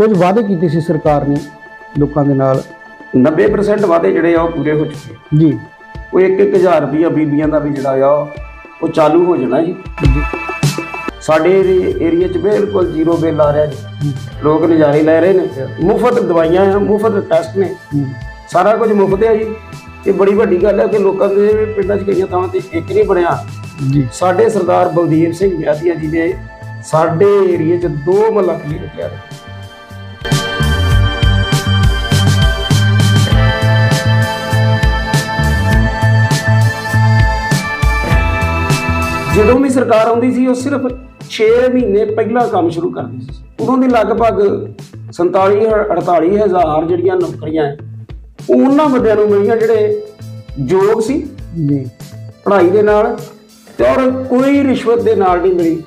ਕੁਝ ਵਾਅਦੇ ਕੀਤੇ ਸੀ ਸਰਕਾਰ ਨੇ ਲੋਕਾਂ ਦੇ ਨਾਲ। 90% ਵਾਅਦੇ ਜਿਹੜੇ ਆ ਉਹ ਪੂਰੇ ਹੋ ਚੁੱਕੇ। ਜੀ। ਉਹ 1-1000 ਰੁਪਈਆ ਬੀਬੀਆਂ ਦਾ ਵੀ ਜਿਹੜਾ ਆ ਉਹ ਚਾਲੂ ਹੋ ਜਾਣਾ ਜੀ। ਸਾਡੇ ਏਰੀਆ 'ਚ ਬਿਲਕੁਲ ਜ਼ੀਰੋ ਬਿੱਲ ਆ ਰਿਹਾ ਜੀ। ਲੋਕ ਨਜ਼ਾਰੇ ਲੈ ਰਹੇ ਨੇ। ਮੁਫਤ ਦਵਾਈਆਂ ਆ ਮੁਫਤ ਟੈਸਟ ਨੇ। ਸਾਰਾ ਕੁਝ ਮੁਫਤ ਹੈ ਜੀ। ਇਹ ਬੜੀ ਵੱਡੀ ਗੱਲ ਹੈ ਕਿ ਲੋਕਾਂ ਦੇ ਪਿੰਡਾਂ 'ਚ ਕਈਆਂ ਥਾਵਾਂ ਤੇ ਇੱਕ ਨਹੀਂ ਬਣਿਆ। ਜੀ। ਸਾਡੇ ਸਰਦਾਰ ਬਲਦੀਪ ਸਿੰਘ ਵਿਆਦੀਆ ਜੀ ਨੇ ਸਾਡੇ ਏਰੀਆ 'ਚ ਦੋ ਮਹੱਲਾ ਕਲੀਨਿਕ ਲਿਆ। ਜਦੋਂ ਵੀ ਸਰਕਾਰ ਆਉਂਦੀ ਸੀ ਉਹ ਸਿਰਫ 6 ਮਹੀਨੇ ਪਹਿਲਾਂ ਕੰਮ ਸ਼ੁਰੂ ਕਰਦੀ ਸੀ। ਉਦੋਂ ਦੀ ਲਗਭਗ 47 48 ਹਜ਼ਾਰ ਜਿਹੜੀਆਂ ਨੌਕਰੀਆਂ ਉਹਨਾਂ ਬੰਦਿਆਂ ਨੂੰ ਮਿਲੀਆਂ ਜਿਹੜੇ ਯੋਗ ਸੀ ਜੀ। ਪੜ੍ਹਾਈ ਦੇ ਨਾਲ ਤੇ ਔਰ ਕੋਈ ਰਿਸ਼ਵਤ ਦੇ ਨਾਲ ਨਹੀਂ ਮਿਲੀ।